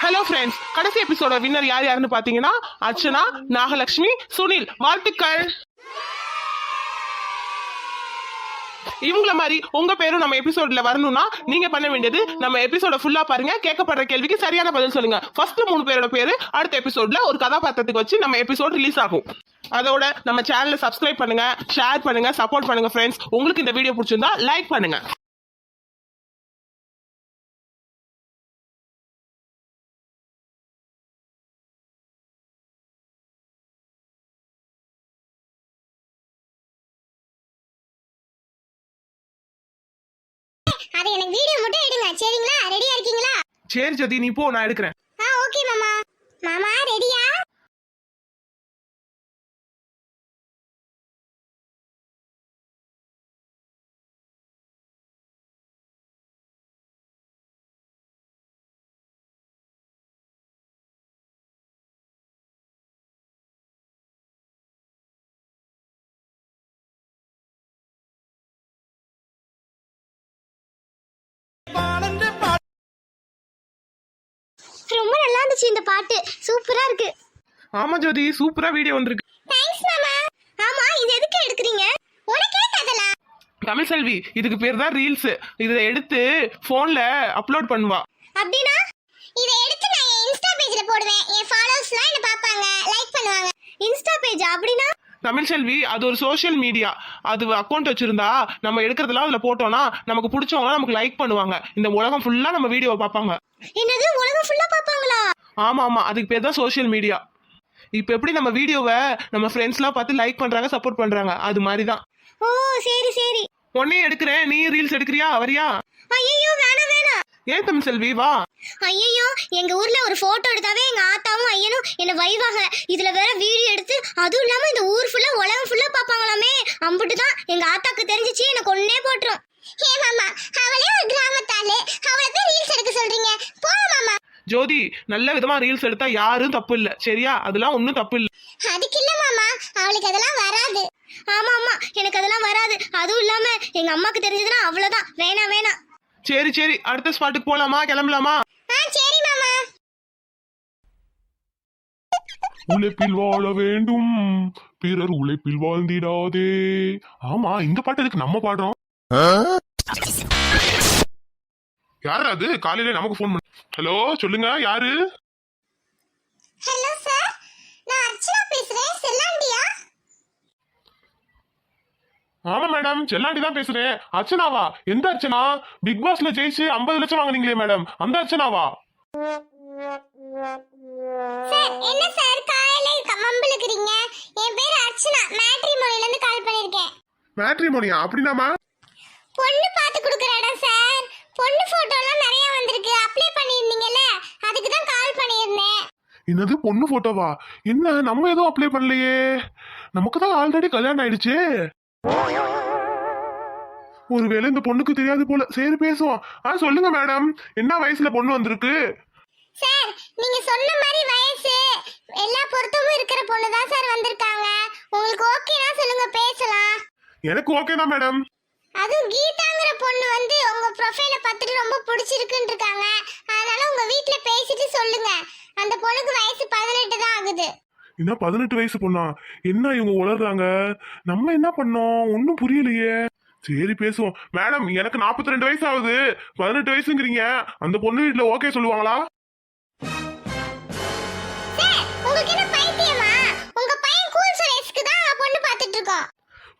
Hello friends கடைசி எபிசோட winner யார் யாருன்னு பாத்தீங்கன்னா அர்ச்சனா நாகலட்சுமி சுனில். வாழ்த்துக்கள். இவங்கள மாதிரி உங்க பேரும் நம்ம எபிசோட்ல வரணும்னா நீங்க பண்ண வேண்டியது நம்ம எபிசோட ஃபுல்லா பாருங்க. கேட்கப்படுற கேள்விக்கு சரியான பதில் சொல்லுங்க. ஃபர்ஸ்ட் மூணு பேரோட பேரு அடுத்த எபிசோட்ல ஒரு கதாபாத்திரத்துக்கு வச்சு நம்ம எபிசோட் ரிலீஸ் ஆகும். அதோட நம்ம சேனலை சப்ஸ்கிரைப் பண்ணுங்க ஷேர் பண்ணுங்க சப்போர்ட் பண்ணுங்க ஃப்ரெண்ட்ஸ் உங்களுக்கு இந்த வீடியோ பிடிச்சிருந்தா லைக் பண்ணுங்க. சரி ஜோதி நீ போ நான் எடுக்கிறேன். ஆ ஓகே மாமா. மாமா ரொம்ப நல்லா இருந்துச்சு இந்த பாட்டு. சூப்பரா இருக்கு. ஆமா ஜோதி சூப்பரா வீடியோ வந்திருக்கு. தேங்க்ஸ் மாமா. ஆமா இது எதுக்கு எடுக்கிறீங்க? உனக்கு அதெல்லாம் தமிழ் செல்வி இதுக்கு பேர் தான் ரீல்ஸ் இதை எடுத்து போன்ல அப்லோட் பண்ணுவா. அப்படின்னா இதை எடுத்து நான் என் இன்ஸ்டா பேஜ்ல போடுவேன். என் ஃபாலோவர்ஸ்லாம் என்ன பார்ப்பாங்க லைக் பண்ணுவாங்க. இன்ஸ்டா பேஜ் அப்படின்னா தமிழ் செல்வி அது ஒரு சோஷியல் மீடியா அது அக்கௌண்ட் வச்சிருந்தா நம்ம எடுக்கிறதெல்லாம் அதுல போட்டோம்னா நமக்கு பிடிச்சவங்க நமக்கு லைக் பண்ணுவாங்க. இந்த உலகம் ஃபுல்லா நம்ம வீடியோவை பார்ப்பாங்க. என்னது? உலகம் ஃபுல்லா பார்ப்பாங்களா? ஆமா ஆமா. அதுக்கு பேர் தான் சோஷியல் மீடியா இப்போ எப்படி நம்ம வீடியோவை நம்ம ஃப்ரெண்ட்ஸ்லாம் பார்த்து லைக் பண்றாங்க சப்போர்ட் பண்றாங்க? அது மாதிரி தான் ஓ சரி சரி. உடனே எடுக்கிறேன். நீ ரீல்ஸ் எடுக்கிறியா? வரியா? ஐயோ வேணாம் வேணாம். ஏன் தமிழ் செல்வி? வா. ஐயோ எங்க ஊர்ல ஒரு போட்டோ எடுத்தாவே எங்க ஆத்தாவும் ஐயனும் என்ன வைவாங்க இதுல வேற வீடியோ எடுத்து அதுவும் இல்லாம இந்த ஊர் ஃபுல்லா உலகம் ஃபுல்லா பாப்பாங்களாமே அம்புட்டு தான் எங்க ஆத்தாக்கு தெரிஞ்சிச்சு எனக்கு ஒன்னே போட்டுரும். ஹே மாமா அவளே ஒரு கிராமத்தாளு. அவளை போய் ரீல்ஸ் எடுக்க சொல்றீங்க. போங்க மாமா. ஜோதி நல்ல விதமா ரீல்ஸ் எடுத்தா யாரும் தப்பு இல்ல. சரியா? அதெல்லாம் ஒன்றும் தப்பு இல்ல. அதுக்கு இல்ல மாமா. அவளுக்கு அதெல்லாம் வராது. ஆமா ஆமா. எனக்கு அதெல்லாம் வராது. அதுவும் இல்லாம எங்க அம்மாக்கு தெரிஞ்சதுன்னா அவ்வளவுதான். வேணாம் வேணாம். சரி சரி அடுத்த ஸ்பாட்டுக்கு போலாமா? கிளம்பலாமா? ஆ சரி மாமா. உழைப்பில் வாழ வேண்டும். பிறர் உழைப்பில் வாழ்ந்திடாதே. ஆமா இந்த பாட்டு எதுக்கு நம்ம பாடுறோம்? யார் அது? காலையில நமக்கு ஃபோன் பண்ண. ஹலோ சொல்லுங்க யாரு? ஹலோ சார் நான் அர்ச்சனா பேசுறேன் செல்லாண்டியா ஆமா மேடம் செல்லாண்டி தான் பேசுறேன். அர்ச்சனாவா? எந்த அர்ச்சனா? பிக் பாஸ்ல ஜெயிச்சு ஐம்பது லட்சம் வாங்குனீங்களே மேடம் அந்த அர்ச்சனாவா? சார் என்ன சார் காலையில கம்மம்பிழுக்கிறீங்க என் பேர் அர்ச்சனா. மேட்ரிமோனில இருந்து கால் பண்ணிருக்கேன். மேட்ரிமோனியா? அப்படின்னாமா பொண்ணு பார்த்து கொடுக்குற இடம் சார் பொண்ணு போட்டோலாம் நிறைய வந்திருக்கு. அப்ளை பண்ணியிருந்தீங்கல்ல? அதுக்கு தான் கால் பண்ணியிருந்தேன். என்னது பொண்ணு போட்டோவா என்ன நம்ம எதுவும் அப்ளை பண்ணலையே. நமக்கு தான் ஆல்ரெடி கல்யாணம் ஆயிடுச்சு. ஒருவேளை இந்த பொண்ணுக்கு தெரியாது போல. சரி பேசுவோம். ஆ சொல்லுங்க மேடம். என்ன வயசுல பொண்ணு வந்திருக்கு? சார் நீங்க சொன்ன மாதிரி வயசு. எல்லா பொருத்தமும் இருக்கிற பொண்ணு தான் சார் வந்திருக்காங்க. உங்களுக்கு ஓகேனா சொல்லுங்க பேசலாம். எனக்கு ஓகே தான் மேடம். அதுவும் கீதாங்கிற பொண்ணு வந்து உங்க ப்ரொஃபைல பார்த்துட்டு ரொம்ப பிடிச்சிருக்குன்னு இருக்காங்க அதனால உங்க வீட்ல பேசிட்டு சொல்லுங்க. அந்த பொண்ணுக்கு வயசு பதினெட்டு தான் ஆகுது. என்ன பதினெட்டு வயசு பொண்ணா? என்ன இவங்க உளறாங்க நம்ம என்ன பண்ணோம்? ஒன்றும் புரியலையே. சரி பேசுவோம். மேடம் எனக்கு 42 ரெண்டு வயசு ஆகுது. பதினெட்டு வயசுங்கிறீங்க. அந்த பொண்ணு வீட்டில் ஓகே சொல்லுவாங்களா?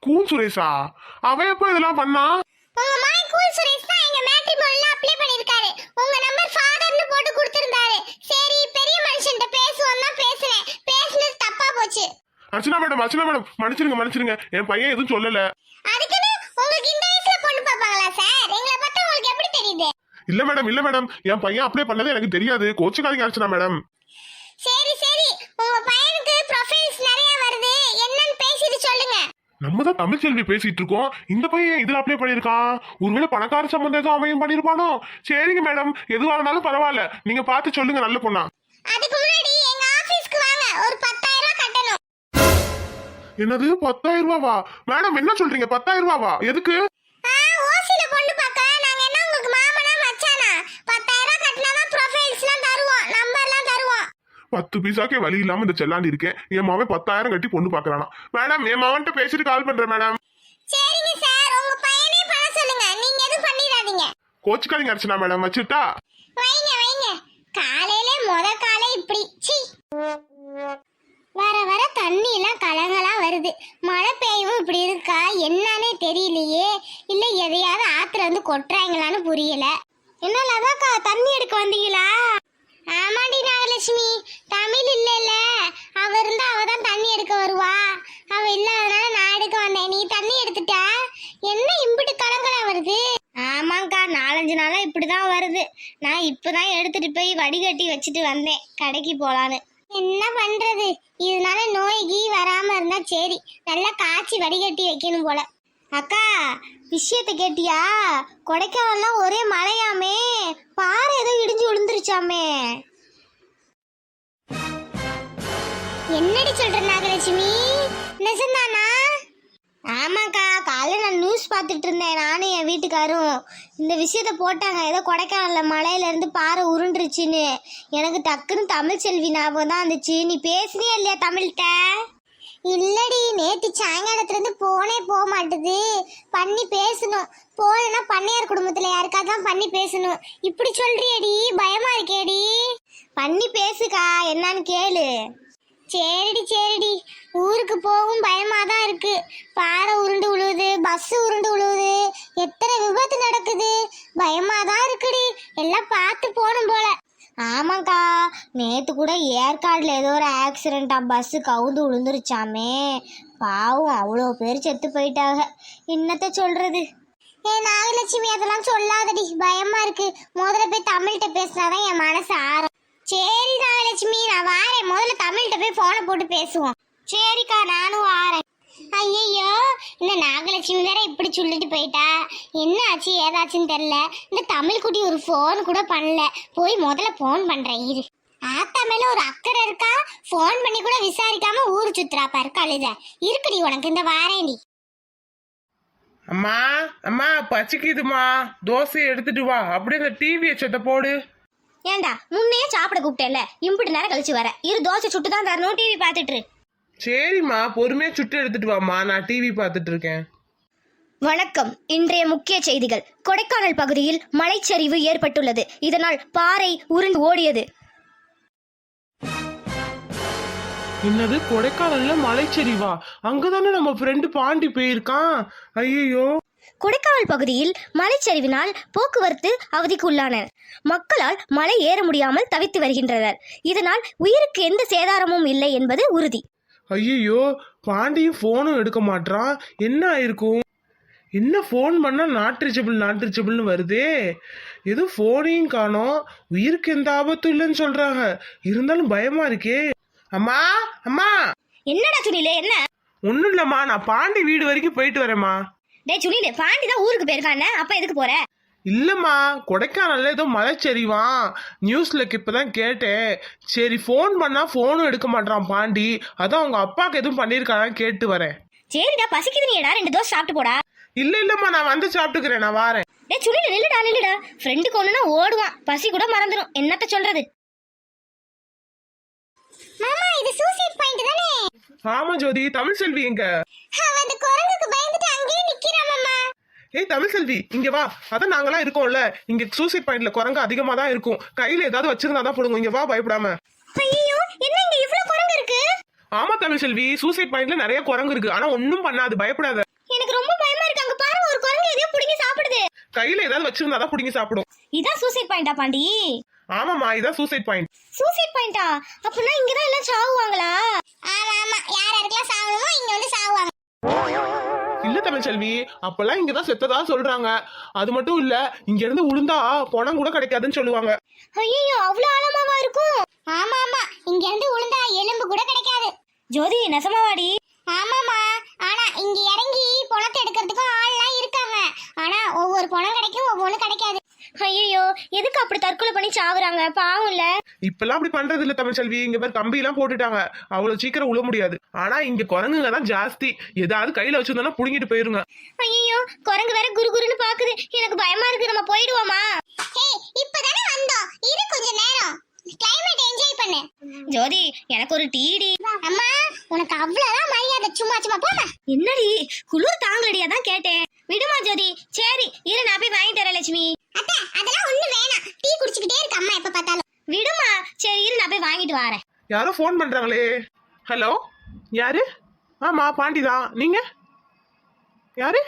கூல் சுரேஷா? அவன் எப்போ இதெல்லாம் பண்ணா? உங்க கூல் சுரேஷ் தான் எங்க மேட்ரிமோனில அப்ளை பண்ணிருக்காரு உங்க நம்பர் ஃபாதர்னு போட்டு கொடுத்திருந்தாரு சரி பெரிய மனுஷன்ட்ட பேசுவோம் தான் பேசுனேன் பேசுனது தப்பா போச்சு அர்ச்சனா மேடம் அர்ச்சனா மேடம் மன்னிச்சிருங்க மன்னிச்சிருங்க. என் பையன் எதுவும் சொல்லல. அதுக்குன்னு உங்களுக்கு இந்த வயசுல பொண்ணு பார்ப்பாங்களா சார் எங்களை பார்த்தா உங்களுக்கு எப்படி தெரியுது? இல்ல மேடம் இல்ல மேடம். என் பையன் அப்ளை பண்ணது எனக்கு தெரியாது. கோச்சுக்காதீங்க அர்ச்சனா மேடம். சரி சரி. உங்க பையனுக்கு ப்ரொஃபைல்ஸ் நிறைய வருது. என்னன்னு பேசிட்டு சொல்லுங்க. நம்ம தான் தமிழ் செல்வி பேசிட்டு இருக்கோம். இந்த பையன் இதுல அப்ளை பண்ணிருக்கான் ஒருவேளை பணக்கார சம்பந்தம் எதுவும் அவன் பண்ணிருப்பானோ சரிங்க மேடம். எதுவா இருந்தாலும் பரவாயில்ல. நீங்க பார்த்து சொல்லுங்க நல்ல பொண்ணா. அதுக்கு முன்னாடி எங்க ஆபீஸ்க்கு வாங்க. ஒரு கட்டணும் என்னது? பத்தாயிரம் ரூபாவா? மேடம் என்ன சொல்றீங்க? பத்தாயிரம் ரூபாவா? எதுக்கு? ஓசில பொண்ணு பார்க்க நாங்க என்ன உங்களுக்கு மாமனா மச்சானா? பத்தாயிரம் ப்ரொஃபைல்ஸ்லாம் தருவோம். பத்து பைசாக்கே வழி இல்லாம இந்த செல்லாண்டி இருக்கேன். என் மாவன் பத்தாயிரம் கட்டி பொண்ணு பாக்குறானா மேடம் என் மாவன்ட்ட பேசிட்டு கால் பண்றேன் மேடம். சரிங்க சார். உங்க பையனே பண்ண சொல்லுங்க. நீங்க எதுவும் பண்ணிடாதீங்க. கோச்சுக்காதீங்க அர்ச்சனா மேடம். வச்சுட்டா? வைங்க வைங்க. காலையில முத காலை இப்படி. சி கொட்டுறாங்களான்னு புரியல. என்ன லதாக்கா தண்ணி எடுக்க வந்தீங்களா? ஆமாடி நாகலட்சுமி தமிழ் இல்லைல்ல. அவ இருந்தா அவ தான் தண்ணி எடுக்க வருவா. அவ இல்லாதனால நான் எடுக்க வந்தேன். நீ தண்ணி எடுத்துட்டா? என்ன இம்பிட்டு கலங்களா வருது? ஆமாங்க்கா நாலஞ்சு நாளா இப்படிதான் வருது. நான் இப்பதான் எடுத்துட்டு போய் வடிகட்டி வச்சுட்டு வந்தேன். கடைக்கு போலான்னு. என்ன பண்றது? இதனால நோய் கீ வராம இருந்தா சரி. நல்லா காய்ச்சி வடிகட்டி வைக்கணும் போல. அக்கா விஷயத்த கேட்டியா? கொடைக்கானல்லாம் ஒரே மழையாமே பாறை ஏதோ இடிஞ்சு விழுந்துருச்சாமே. என்னடி சொல்ற நாகலட்சுமி? நிஜம்தானா? ஆமாக்கா காலைல நான் நியூஸ் பார்த்துட்டு இருந்தேன். நானும் என் வீட்டுக்காரும். இந்த விஷயத்த போட்டாங்க. ஏதோ கொடைக்கானலில் மலையிலேருந்து பாறை உருண்டுருச்சுன்னு. எனக்கு டக்குன்னு தமிழ் செல்வி ஞாபகம் தான் வந்துச்சு. நீ பேசுனியே இல்லையா தமிழ்கிட்ட? இல்லடி நேத்து சாயங்காலத்துல இருந்து போனே போக மாட்டுது. பண்ணி பேசணும். போனா பண்ணையார் குடும்பத்துல யாருக்காதான் பண்ணி பேசணும். இப்படி சொல்றியடி பயமா இருக்கேடி. பண்ணி பேசுக்கா என்னன்னு கேளு. சரிடி சரிடி. ஊருக்கு போகும் பயமா தான் இருக்கு. பாறை உருண்டு விழுவுது பஸ் உருண்டு விழுவுது எத்தனை விபத்து நடக்குது. பயமா தான் இருக்குடி. எல்லாம் பார்த்து போகணும் போல. ஆமாக்கா நேத்து கூட ஏற்காடுல ஏதோ ஒரு ஆக்சிடென்டா பஸ் கவுந்து விழுந்துருச்சாமே. பாவம் அவ்வளோ பேர் செத்து போயிட்டாங்க. என்னத்த சொல்றது? ஏ நாகலட்சுமி அதெல்லாம் சொல்லாதடி. பயமா இருக்கு. முதல்ல போய் தமிழ்கிட்ட பேசினாதான் என் மனசு ஆறும். சரி நாகலட்சுமி நான் வாரேன். முதல்ல தமிழ்கிட்ட போய் போனை போட்டு பேசுவோம். சரிக்கா நானும் வாரேன். ஐயையோ இந்த நாகலட்சுமி வேற இப்படி சொல்லிட்டு போயிட்டா? என்ன ஆச்சு ஏதாச்சுன்னு தெரியல. இந்த தமிழ் குட்டி ஒரு ஃபோன் கூட பண்ணல. போய் முதல்ல ஃபோன் பண்ணுறேன் இரு. ஆத்தா மேல ஒரு அக்கறை இருக்கா? ஃபோன் பண்ணி கூட விசாரிக்காம ஊர் சுத்துறா பாரு கழுத. இருக்குடி உனக்கு இந்த வாரேன்டி அம்மா அம்மா பச்சிக்குதுமா தோசை எடுத்துட்டு வா. அப்படியே இந்த டிவி செத்த போடு. ஏண்டா முன்னையே சாப்பிட கூப்பிட்டேன்ல. இம்பிட்டு நேரம் கழிச்சு வர. இரு தோசை சுட்டு தான் தரணும். டிவி பார்த்துட்டு. சரிம்மா பொறுமையா சுட்டு எடுத்துட்டு வாம்மா. நான் டிவி பார்த்துட்டு இருக்கேன். வணக்கம். இன்றைய முக்கிய செய்திகள். கொடைக்கானல் பகுதியில் மலைச்சரிவு ஏற்பட்டுள்ளது. இதனால் பாறை உருண்டு ஓடியது. என்னது? கொடைக்கானல்ல மலைச்சரிவா அங்கதானே நம்ம ஃப்ரெண்டு பாண்டி போயிருக்கான். ஐயோ கொடைக்கானல் பகுதியில் மலைச்சரிவினால் போக்குவரத்து அவதிக்கு உள்ளானர் மக்களால் மலை ஏற முடியாமல் தவித்து வருகின்றனர். இதனால் உயிருக்கு எந்த சேதாரமும் இல்லை என்பது உறுதி. ஐயோ பாண்டியும் ஃபோனும் எடுக்க மாட்றான். என்ன ஆயிருக்கும்? என்ன ஃபோன் பண்ணா நாட் ரீச்சபிள் நாட் ரீச்சபிள்னு வருதே? எதுவும் ஃபோனையும் காணோம். உயிருக்கு எந்த ஆபத்தும் இல்லைன்னு சொல்றாங்க. இருந்தாலும் பயமா இருக்கே. அம்மா அம்மா. என்னடா சுனிலே என்ன? ஒன்றும் இல்லைம்மா நான் பாண்டி வீடு வரைக்கும் போயிட்டு வரேம்மா. டே சுனிலே பாண்டி தான் ஊருக்கு போயிருக்கானே அப்ப எதுக்கு போற? இல்லம்மா கொடைக்கானல்ல ஏதோ மலைச்சரிவான் நியூஸ்ல இப்பதான் கேட்டேன். சரி ஃபோன் பண்ணா ஃபோனும் எடுக்க மாட்டான் பாண்டி. அதான் அவங்க அப்பாவுக்கு எதுவும் பண்ணியிருக்கானான்னு கேட்டு வரேன். சரிடா பசிக்குது நீடா ரெண்டு தோசை சாப்பிட்டு போடா. இல்ல இல்லம்மா நான் வந்து சாப்பிட்டுக்கிறேன் நான் வாரேன். டே சுனில நில்லுடா நில்லுடா. ஃப்ரெண்டுக்கு ஒண்ணுனா ஓடுவான். பசி கூட மறந்துடும் என்னத்த சொல்றது? மாமா இது சூசைட் பாயிண்ட் தானே? ஆமா ஜோதி தமிழ் செல்வி எங்க? அவன் அந்த குரங்குக்கு பயந்துட்டு அங்கேயே நிக்கிறான் மாமா ஏய் தமிழ் செல்வி இங்க வா. அதான் நாங்களாம் இருக்கோம்ல. இங்க சூசைட் பாயிண்ட்ல குரங்கு அதிகமா தான் இருக்கும். கையில ஏதாவது வச்சிருந்தா தான் போடுங்க இங்க வா பயப்படாம. ஐயோ என்ன இங்க இவ்ளோ குரங்கு இருக்கு? ஆமா தமிழ் செல்வி சூசைட் பாயிண்ட்ல நிறைய குரங்கு இருக்கு. ஆனா ஒண்ணும் பண்ணாது. பயப்படாத. எனக்கு ரொம்ப பயமா இருக்கு. அங்க பாருங்க ஒரு குரங்கு எதையோ புடிங்கி சாப்பிடுது. கையில ஏதாவது வச்சிருந்தா தான் பிடிங்கி சாப்பிடும். இதான் சூசைட் பாயிண்டா பாண்டி? ஆமாமா இதான் சூசைட் பாயிண்ட் சூசைட் பாயிண்டா அப்படின்னா இங்க தான் எல்லாம் சாவுவாங்களா ஆமா ஆமா. யார் யாருக்கெல்லாம் சாவணுமோ இங்க வந்து சாவுவாங்க இல்ல தமிழ் செல்வி அப்பெல்லாம் இங்கதான் செத்ததா சொல்றாங்க. அது மட்டும் இல்ல இங்க இருந்து உளுந்தா பணம் கூட கிடைக்காதுன்னு சொல்லுவாங்க. ஐயோ அவ்வளவு ஆழமாவா இருக்கும்? ஆமா ஆமா. இங்க இருந்து உளுந்தா எலும்பு கூட கிடைக்காது. ஜோதி நெசமாவாடி. ஆமாமா ஆனா இங்க இறங்கி பணத்தை எடுக்கிறதுக்கும் ஆள்லாம் இருக்காங்க. ஆனா ஒவ்வொரு பணம் கிடைக்கும் ஒவ்வொன்னு கிடைக்காது. ஐயோ எதுக்கு அப்படி தற்கொலை பண்ணி சாவுறாங்க? பாவம் இல்ல. இப்பெல்லாம் அப்படி பண்றது இல்ல தமிழ் செல்வி. இங்க பேர் கம்பி எல்லாம் போட்டுட்டாங்க. அவ்வளவு சீக்கிரம் உழ முடியாது. ஆனா இங்க குரங்குங்க தான் ஜாஸ்தி. ஏதாவது கையில வச்சிருந்தோம்னா புடுங்கிட்டு போயிருங்க. ஐயோ குரங்கு வேற குரு குருன்னு பாக்குது. எனக்கு பயமா இருக்கு. நம்ம போயிடுவோமா? இப்பதானே வந்தோம். இரு கொஞ்ச நேரம். கிளைமேட் என்ஜாய் பண்ணு. ஜோதி எனக்கு ஒரு டீடி அம்மா உனக்கு அவ்வளவுதான் மரியாதை. சும்மா சும்மா போமா என்னடி குளிர் தாங்கலடியா தான் கேட்டேன். விடுமா ஜோதி சரி இரு நான் போய் வாங்கிட்டு வரேன் லட்சுமி. அதெல்லாம் ஒண்ணு வேணாம். டீ குடிச்சுக்கிட்டே இருக்கு அம்மா எப்ப பார்த்தாலும். விடுமா. சரி இரு நான் போய் வாங்கிட்டு வரேன். யாரோ ஃபோன் பண்றாங்களே. ஹலோ யாரு? ஆமா பாண்டி தான். நீங்க? யாரு?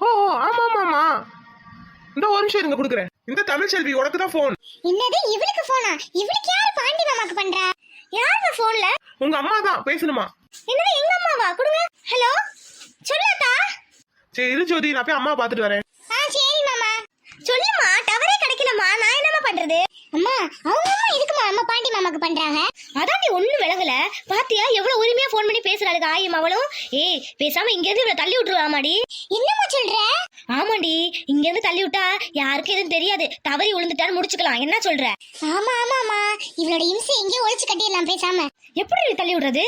ஓ ஆமா ஆமா ஆமா. இந்த ஒரு நிமிஷம் இருங்க கொடுக்குறேன். இந்த தமிழ் செல்வி உனக்கு தான் ஃபோன் என்னது இவளுக்கு போனா இவளுக்கு யாரு பாண்டி மாமாக்கு பண்றா? யாருமா போன்ல உங்க அம்மா தான் பேசணுமா? என்னது எங்க அம்மாவா? கொடுங்க. ஹலோ சொல்லாதா சரி இரு ஜோதி. நான் போய் அம்மா பார்த்துட்டு வரேன் ஆ சரி மாமா சொல்லுமா டவரே கிடைக்கலமா நான் என்னமா பண்றது? அம்மா அவங்க அம்மா எதுக்குமா அம்மா பாண்டி மாமாக்கு பண்றாங்க? அதான் ஒண்ணு விளங்கல. பாத்தியா எவ்வளவு உரிமையா ஃபோன் பண்ணி பேசுறாளுங்க ஆயும் அவளும்? ஏய் பேசாம இங்க இருந்து இவளை தள்ளி விட்டுருவாமாடி? என்னமா சொல்ற? ஆமாடி இங்க இருந்து தள்ளி விட்டா யாருக்கும் எதுவும் தெரியாது. தவறி விழுந்துட்டான்னு முடிச்சுக்கலாம். என்ன சொல்ற? ஆமா ஆமாமா இவளோட இம்சை எங்கேயோ ஒளிச்சு கட்டிடலாம் பேசாம. எப்படி தள்ளி விடுறது?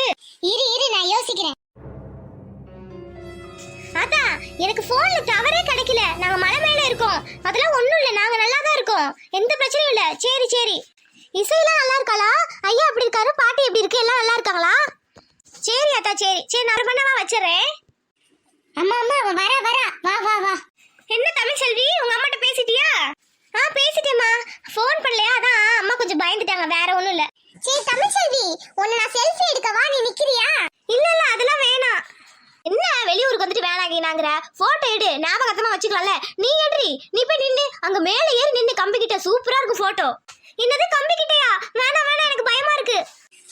இரு இரு நான் யோசிக்கிறேன். அதான் எனக்கு போன்ல டவரே கிடைக்கல. நாங்க மலை மேல இருக்கோம். அதெல்லாம் ஒண்ணும் இல்ல நாங்க நல்லா தான் இருக்கோம். எந்த பிரச்சனையும் இல்ல. சரி சரி. இசையெல்லாம் நல்லா இருக்காளா? ஐயா அப்படி இருக்காரு? பாட்டி எப்படி இருக்கு? எல்லாம் நல்லா இருக்காங்களா? சரி அத்தா சரி. சரி நான் பண்ணவா வச்சிடுறேன். அம்மா அம்மா அவன் வர வா வா வா. என்ன தமிழ் செல்வி? உங்க அம்மாட்ட பேசிட்டியா? ஆ பேசிட்டேம்மா. ஃபோன் பண்ணலையா? அதான் அம்மா கொஞ்சம் பயந்துட்டாங்க. வேற ஒண்ணும் இல்ல. சரி தமிழ் செல்வி உன்னை நான் செல்ஃபி எடுக்கவா நீ நிக்கிறியா? இல்ல இல்ல அதெல்லாம் வேணாம். என்ன வெளியூருக்கு வந்துட்டு வேணாங்கினாங்கிற போட்டோ எடு ஞாபகத்தமா வச்சுக்கலாம்ல. நீ எடுறி நீ போய் நின்னு அங்க மேல ஏறி நின்னு கம்பி கிட்ட சூப்பரா இருக்கும் போட்டோ என்னது கம்பி கிட்டயா வேணாம் வேணாம் எனக்கு பயமா இருக்கு.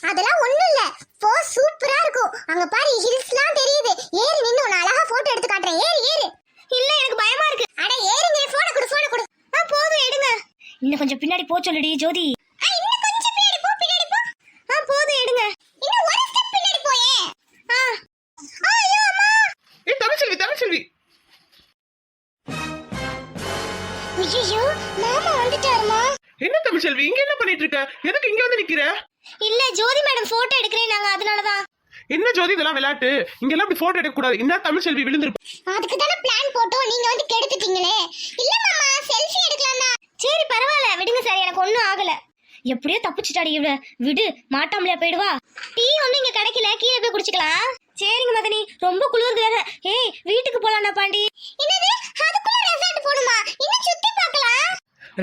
அதெல்லாம் ஒண்ணும் இல்ல. போ சூப்பரா இருக்கும். அங்க பாரு ஹில்ஸ்லாம் தெரியுது. ஏறி நின்னு உன்னை அழகா போட்டோ எடுத்து காட்டுறேன். ஏறி ஏறு. இல்ல எனக்கு பயமா இருக்கு. அட ஏறுங்க போன கொடு போன கொடு. போதும் எடுங்க. இன்னும் கொஞ்சம் பின்னாடி போ சொல்லுடி ஜோதி. ஜோதி மேடம் போட்டோ எடுக்கிறேன் நாங்க அதனால தான் என்ன ஜோதி இதெல்லாம் விளையாட்டு? இங்க எல்லாம் இப்படி போட்டோ எடுக்க கூடாது இந்த தமிழ் செல்வி விழுந்திருப்பா அதுக்கு தானே பிளான் போட்டோம். நீங்க வந்து கெடுத்துட்டீங்களே. இல்ல மாமா செல்ஃபி எடுக்கலாம் தான். சரி பரவாயில்ல. விடுங்க சார் எனக்கு ஒண்ணும் ஆகல. எப்படியோ தப்பிச்சிட்டாடி இவ விடு மாட்டாமலையா போயிடுவா. டீ ஒண்ணும் இங்க கிடைக்கல. கீழே போய் குடிச்சுக்கலாம். சரிங்க மதனி. ரொம்ப குளிர்து வேற ஏய் வீட்டுக்கு போலாம்டா பாண்டி. என்னது? அதுக்குள்ள ரெசார்ட் போணுமா இன்னும் சுத்தி பார்க்கலாம்?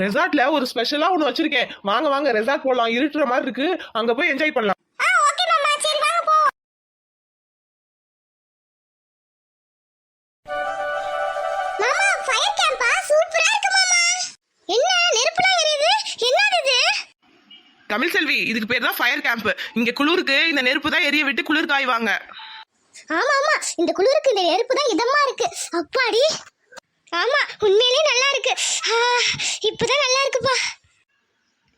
ரெசார்ட்ல ஒரு ஸ்பெஷலா ஒண்ணு வச்சிருக்கேன். வாங்க வாங்க ரெசார்ட் போலாம். இருட்டுற மாதிரி இருக்கு. அங்க போய் என்ஜாய் பண்ணலாம். தமிழ் செல்வி இதுக்கு பேர் தான் ஃபயர் கேம்ப் இங்க குளிருக்கு இந்த நெருப்பு தான் எரிய விட்டு குளிர் காய்வாங்க. ஆமா ஆமா. இந்த குளிருக்கு இந்த நெருப்பு தான் இதமா இருக்கு. அப்பாடி. ஆமா உண்மையிலே நல்லா இருக்கு. ஆ, இப்பதான் நல்லா இருக்குப்பா.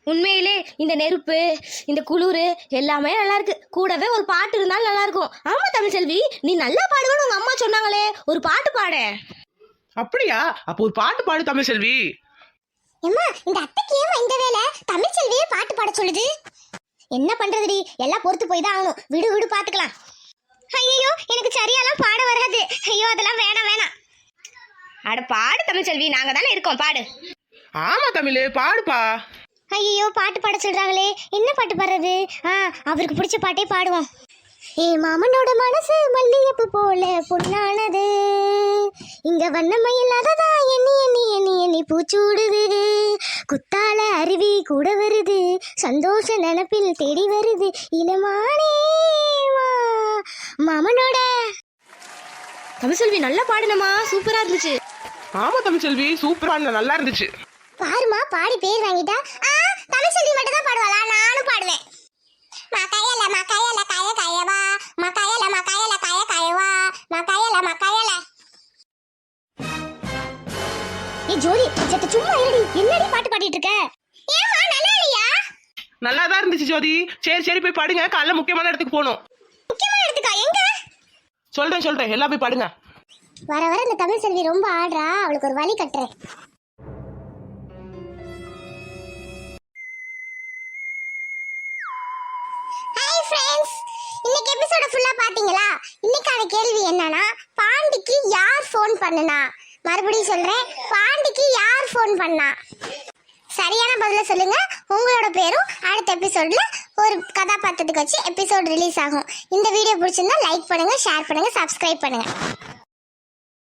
உண்மையிலே இந்த நெருப்பு இந்த குளிர் எல்லாமே நல்லா இருக்கு. கூடவே ஒரு பாட்டு இருந்தாலும் நல்லா இருக்கும். ஆமா தமிழ்செல்வி நீ நல்லா பாடுவேன்னு உங்க அம்மா சொன்னாங்களே. ஒரு பாட்டு பாடு. அப்படியா? அப்போ ஒரு பாட்டு பாடு தமிழ் செல்வி ஏம்மா இந்த அத்தைக்கு ஏமா இந்த வேலை? தமிழ் செல்வியே பாட்டு பாட சொல்லுது. என்ன பண்றதுடி? எல்லாம் பொறுத்து போய் தான் ஆகணும். விடு விடு பாத்துக்கலாம். ஐயோ எனக்கு சரியாலாம் பாட வராது. ஐயோ அதெல்லாம் வேணாம் வேணாம். அட பாடு தமிழ்செல்வி நாங்க தானே இருக்கோம் பாடு. ஆமா தமிழ் பாடுப்பா. ஐயோ பாட்டு பாட சொல்றாங்களே என்ன பாட்டு பாடுறது? ஆ அவருக்கு பிடிச்ச பாட்டே பாடுவோம். ஏ மாமனோட மனசு மல்லிகைப்பூ போல பொன்னானது. இங்க வண்ணமயம் இல்லாததா எண்ணி எண்ணி எண்ணி எண்ணி பூச்சூடுது குத்தால அருவி கூட வருது. சந்தோஷ நினப்பில் தேடி வருது. இளமானே வா. மாமனோட. தமிழ்செல்வி நல்லா பாடுனமா சூப்பரா இருந்துச்சு. ஆமா தமிழ் செல்வி சூப்பரா இருந்த நல்லா இருந்துச்சு. பாருமா பாடி பேர் வாங்கிட்டா ஆ தமிழ் செல்வி மட்டும் தான் பாடுவாளா? நானும் பாடுவேன். மக்கையல மக்கையல கய கயவா. மக்கையல மக்கையல கய கயவா. மக்கையல மக்கையல. ஏ ஜோதி சத்த சும்மா இருடி. என்னடி பாட்டு பாடிட்டு இருக்க? ஏமா நல்லா இல்லையா? நல்லா தான் இருந்துச்சு ஜோதி. சரி சரி போய் பாடுங்க. காலைல முக்கியமான இடத்துக்கு போகணும். முக்கியமான இடத்துக்கா? எங்க? சொல்றேன் சொல்றேன். எல்லாம் போய் பாடுங்க. வர வர இந்த தமிழ் செல்வி ரொம்ப ஆடுறா. அவளுக்கு ஒரு வழி கட்டுறேன் ஹாய் இன்னைக்கு எபிசோட ஃபுல்லா பாத்தீங்களா? இன்னைக்கான கேள்வி என்னன்னா பாண்டிக்கு யார் ஃபோன் பண்ணுனா? மறுபடியும் சொல்றேன் பாண்டிக்கு யார் ஃபோன் பண்ணா? சரியான பதில சொல்லுங்க. உங்களோட பேரும் அடுத்த எபிசோட்ல ஒரு கதாபாத்திரத்துக்கு வச்சு எபிசோட் ரிலீஸ் ஆகும். இந்த வீடியோ பிடிச்சிருந்தா லைக் பண்ணுங்க ஷேர் பண்ணுங்க சப்ஸ்கிரைப் பண்ணுங்க.